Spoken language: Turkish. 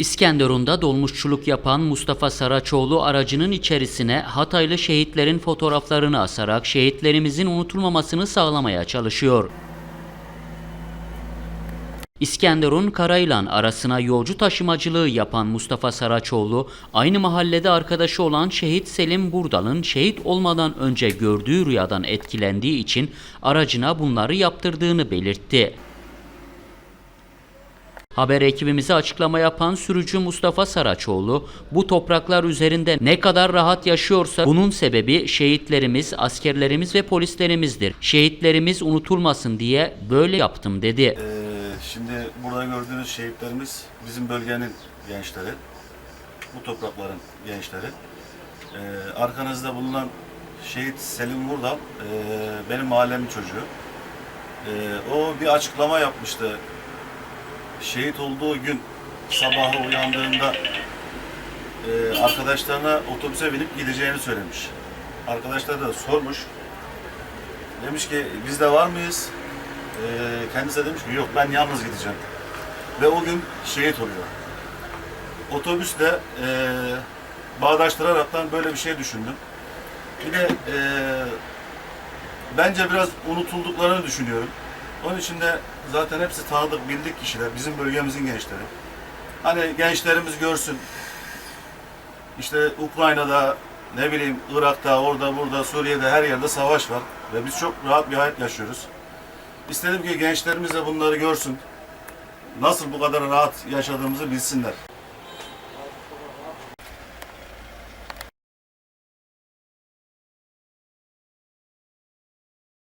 İskenderun'da dolmuşçuluk yapan Mustafa Saraçoğlu aracının içerisine Hataylı şehitlerin fotoğraflarını asarak şehitlerimizin unutulmamasını sağlamaya çalışıyor. İskenderun Karayılan arasına yolcu taşımacılığı yapan Mustafa Saraçoğlu, aynı mahallede arkadaşı olan şehit Selim Burdal'ın şehit olmadan önce gördüğü rüyadan etkilendiği için aracına bunları yaptırdığını belirtti. Haber ekibimize açıklama yapan sürücü Mustafa Saraçoğlu, bu topraklar üzerinde ne kadar rahat yaşıyorsa bunun sebebi şehitlerimiz, askerlerimiz ve polislerimizdir. Şehitlerimiz unutulmasın diye böyle yaptım dedi. Ee, şimdi burada gördüğünüz şehitlerimiz bizim bölgenin gençleri. Bu toprakların gençleri. Ee, arkanızda bulunan şehit Selim Vurdal e, benim mahallemin çocuğu. Ee, o bir açıklama yapmıştı. Şehit olduğu gün sabahı uyandığında e, arkadaşlarına otobüse binip gideceğini söylemiş. Arkadaşları da sormuş. Demiş ki biz de var mıyız? Ee, kendisi de demiş ki yok ben yalnız gideceğim. Ve o gün şehit oluyor. Otobüsle e, bağdaştıraraktan böyle bir şey düşündüm. Bir de e, bence biraz unutulduklarını düşünüyorum. Onun için de zaten hepsi tanıdık, bildik kişiler. Bizim bölgemizin gençleri. Hani gençlerimiz görsün. İşte Ukrayna'da, ne bileyim Irak'ta, orada, burada, Suriye'de her yerde savaş var. Ve biz çok rahat bir hayat yaşıyoruz. İstedim ki gençlerimiz de bunları görsün. Nasıl bu kadar rahat yaşadığımızı bilsinler.